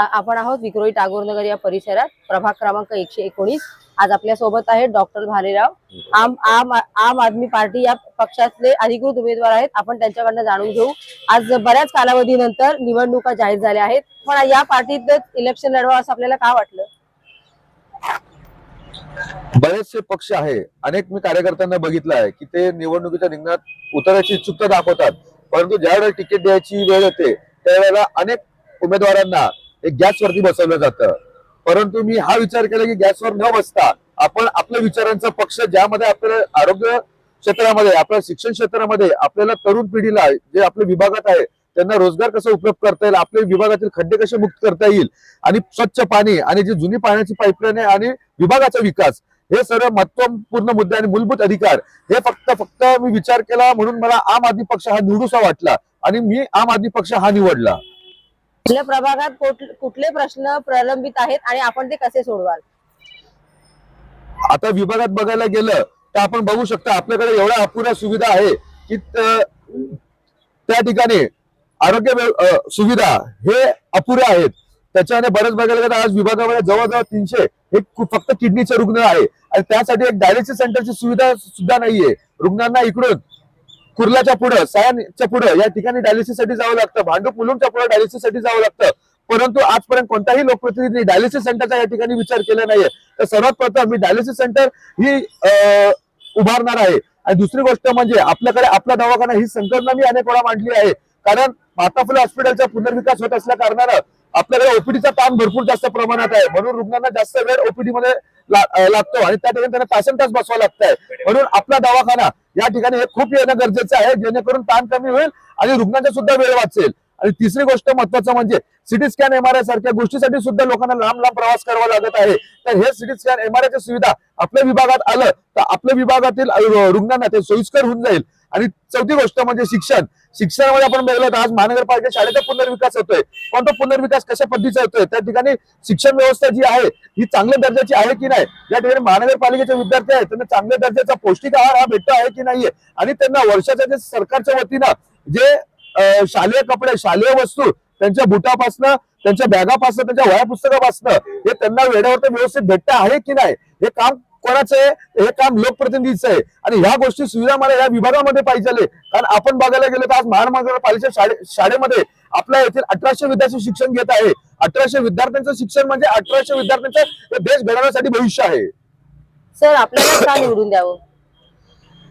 आपण आहोत विक्रोळी टागोरनगर या परिसरात. प्रभाग क्रमांक एकशे एकोणीस. आज आपल्यासोबत आहेत डॉक्टर भालेराव. आम आम आम आदमी पार्टी या पक्षातले अधिकृत उमेदवार आहेत. आपण त्यांच्याकडनं जाणून घेऊ. आज बऱ्याच कालावधीनंतर निवडणुका जाहीर झाल्या आहेत. पण या पार्टीतच इलेक्शन लढवा असं आपल्याला का वाटलं? बरेचसे पक्ष आहे. अनेक मी कार्यकर्त्यांना बघितलं आहे की ते निवडणुकीच्या रिंगणात उतरायची इच्छुकता दाखवतात. परंतु ज्यावेळेला तिकीट द्यायची वेळ येते त्यावेळेला अनेक उमेदवारांना हे गॅसवरती बसवलं जातं. परंतु मी हा विचार केला की गॅसवर न बसता आपण आपल्या विचारांचा पक्ष ज्यामध्ये आपल्याला आरोग्य क्षेत्रामध्ये आपल्या शिक्षण क्षेत्रामध्ये आपल्याला तरुण पिढीला जे आपल्या विभागात आहे त्यांना रोजगार कसा उपलब्ध करता येईल आपल्या विभागातील खड्डे कसे मुक्त करता येईल आणि स्वच्छ पाणी आणि जी जुनी पाण्याची पाईपलाईन आहे आणि विभागाचा विकास हे सर्व महत्त्वपूर्ण मुद्दे आणि मूलभूत अधिकार हे फक्त फक्त मी विचार केला म्हणून मला आम आदमी पक्ष हा निवडूसा वाटला आणि मी आम आदमी पक्ष हा निवडला. आपल्या प्रभागात कुठले प्रश्न प्रलंबित आहेत आणि आपण ते कसे सोडवाल? आता विभागात बघायला गेलं तर आपण बघू शकता आपल्याकडे एवढ्या अपुऱ्या सुविधा आहे की त्या ठिकाणी आरोग्य सुविधा हे अपुऱ्या आहेत. त्याच्याने बरेच बघायला गेलं आज विभागामध्ये जवळजवळ तीनशे हे फक्त किडनीचे रुग्ण आहे. आणि त्यासाठी एक डायलिसिस सेंटरची सुविधा सुद्धा नाहीये. रुग्णांना इकडून कुर्लाच्या पुढं सयानच्या पुढं या ठिकाणी डायलिसिससाठी जावं लागतं. भांडूप मुलुंडच्या पुढे डायलिसिससाठी जावं लागतं. परंतु आजपर्यंत कोणताही लोकप्रतिनिधी डायलिसिस सेंटरचा या ठिकाणी विचार केला नाहीये. तर सर्वात प्रथम मी डायलिसिस सेंटर ही अं, उभारणार आहे. आणि दुसरी गोष्ट म्हणजे आपल्याकडे आपला दवाखाना ही संकल्पना मी अनेक वेळा मांडली आहे. कारण माता फुले हॉस्पिटलचा पुनर्विकास होत असल्या कारणानं आपल्याकडे ओपीडीचा ताण भरपूर जास्त प्रमाणात आहे. म्हणून रुग्णांना जास्त वेळ ओपीडी मध्ये लागतो आणि त्या ठिकाणी त्यांना तासन तास बसवा लागत आहे म्हणून आपला दवाखाना या ठिकाणी हे खूप येणं गरजेचं आहे जेणेकरून ताण कमी होईल आणि रुग्णांचा सुद्धा वेळ वाचेल. आणि तिसरी गोष्ट महत्वाचं म्हणजे सिटी स्कॅन एमआरआय सारख्या गोष्टीसाठी सुद्धा लोकांना लांब लांब प्रवास करावा लागत आहे. तर हे सिटी स्कॅन एमआरआयची सुविधा आपल्या विभागात आलं तर आपल्या विभागातील रुग्णांना ते सोयीस्कर होऊन जाईल. आणि चौथी गोष्ट म्हणजे शिक्षण. शिक्षणामध्ये आपण बघितलं तर आज महानगरपालिका शाळेचा पुनर्विकास होतोय. पण तो पुनर्विकास कशा पद्धतीचा होतोय? त्या ठिकाणी शिक्षण व्यवस्था जी आहे ही चांगल्या दर्जाची आहे की नाही? या ठिकाणी महानगरपालिकेचे विद्यार्थी आहेत त्यांना चांगल्या दर्जाचा पौष्टिक आहार हा भेटतो आहे की नाहीये? आणि त्यांना वर्षाच्या जे सरकारच्या वतीनं जे शालेय कपडे शालेय वस्तू त्यांच्या बुटापासनं त्यांच्या बॅगापासनं त्यांच्या वया पुस्तकापासनं हे त्यांना वेळेवर ते व्यवस्थित भेटत आहे की नाही? हे काम कोणाचं आहे? हे काम लोकप्रतिनिधीचं आहे. आणि ह्या गोष्टी सुविधा मला या विभागामध्ये पाहिजे कारण आपण बघायला गेलो तर आज महानगरपालिकेच्या शाळे शाळेमध्ये आपल्या येथील अठराशे विद्यार्थी शिक्षण घेत आहे. अठराशे विद्यार्थ्यांचं शिक्षण म्हणजे अठराशे विद्यार्थ्यांचं देश घडवण्यासाठी भविष्य आहे. सर आपल्याला का निवडून द्यावं?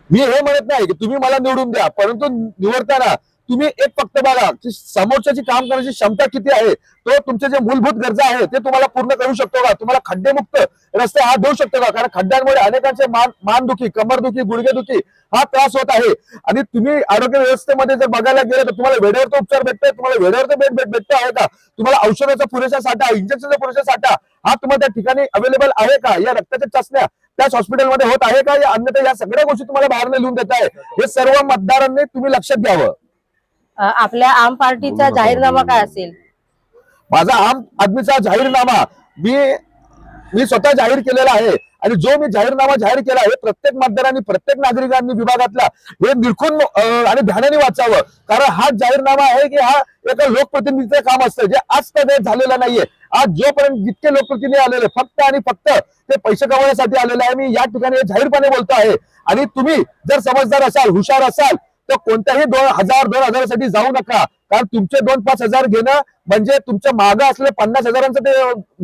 मी हे म्हणत नाही की तुम्ही मला निवडून द्या परंतु निवडताना तुम्ही एक फक्त बघा की समोरच्याची काम करण्याची क्षमता किती आहे तो तुमचे जे मूलभूत गरजा आहे ते तुम्हाला पूर्ण करू शकतो का? तुम्हाला खड्डेमुक्त रस्ते हा देऊ शकतो का? कारण खड्ड्यांमुळे अनेकांचे मान मानदुखी कमरदुखी गुडघेदुखी हा त्रास होत आहे. आणि तुम्ही आरोग्य व्यवस्थेमध्ये जर बघायला गेलं तर तुम्हाला वेळेवर उपचार भेटतोय तुम्हाला वेळेवर बेड भेट भेटतो आहे का? तुम्हाला औषधाचा पुरेसा साठा इंजेक्शनचा पुरेसा साठा हा तुम्हाला त्या ठिकाणी अवेलेबल आहे का? या रक्ताच्या चाचण्या त्याच हॉस्पिटलमध्ये होत आहे का? या अन्यथा या सगळ्या गोष्टी तुम्हाला बाहेर लिहून देत आहे हे सर्व मतदारांनी तुम्ही लक्षात घ्यावं. आपल्या आम पार्टीचा जाहीरनामा काय असेल? माझा आम आदमीचा जाहीरनामा मी मी स्वतः जाहीर केलेला आहे. आणि जो मी जाहीरनामा जाहीर केला आहे प्रत्येक मतदारांनी प्रत्येक नागरिकांनी विभागातला हे निरखून आणि ध्यानाने वाचावं. कारण हा जाहीरनामा आहे की हा एका लोकप्रतिनिधीचं काम असतं जे आज तर झालेलं नाहीये. आज जोपर्यंत जितके लोकप्रतिनिधी आलेले फक्त आणि फक्त ते पैसे कमवण्यासाठी आलेले आहे मी या ठिकाणी हे जाहीरपणे बोलतो आहे. आणि तुम्ही जर समजदार असाल हुशार असाल तर कोणत्याही दोन हजार दोन हजारासाठी जाऊ नका. कारण तुमचे दोन पाच हजार घेणं म्हणजे तुमच्या मागं असलेलं पन्नास हजारांचं ते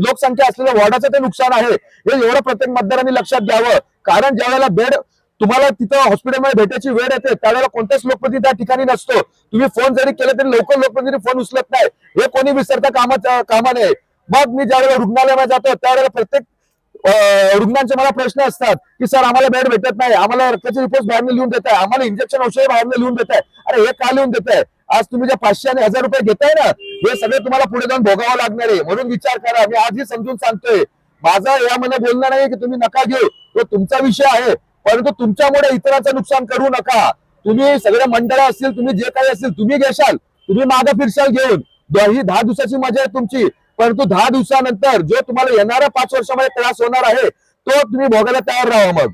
लोकसंख्या असलेल्या वॉर्डाचं ते नुकसान आहे. हे एवढं प्रत्येक मतदारांनी लक्षात घ्यावं. कारण ज्यावेळेला बेड तुम्हाला तिथं हॉस्पिटलमध्ये भेटायची वेळ येते त्यावेळेला कोणत्याच लोकप्रतिनिधी त्या ठिकाणी नसतो. तुम्ही फोन जरी केले तरी लवकर लोकप्रतिनिधी फोन उचलत नाही. हे कोणी विसरता कामाचं कामा नये. मग मी ज्यावेळेला रुग्णालयामध्ये जातो त्यावेळेला प्रत्येक रुग्णांचे मला प्रश्न असतात की सर आम्हाला बेड भेटत नाही. आम्हाला रक्ताचे रिपोर्ट बाहेर लिहून देत आहे आम्हाला इंजेक्शन औषध बाहेर लिहून देत आहे अरे हे का लिहून देत आहे आज तुम्ही जे पाचशे आणि हजार रुपये घेताय ना हे सगळे तुम्हाला पुढे जाऊन भोगावं लागणार आहे. म्हणून विचार करा. मी आजही समजून सांगतोय. माझा यामध्ये बोलणं नाही की तुम्ही नका घेऊ. तो तुमचा विषय आहे. परंतु तुमच्यामुळे इतरांचं नुकसान करू नका. तुम्ही सगळे मंडळ असतील तुम्ही जे काही असतील तुम्ही घेशाल. तुम्ही मागे फिरशाल घेऊन. ही दहा दिवसाची मजा आहे तुमची. परंतु दहा दिवसानंतर जो तुम्हाला येणाऱ्या पाच वर्षामध्ये त्रास होणार आहे तो तुम्ही भोगायला तयार राहा मग.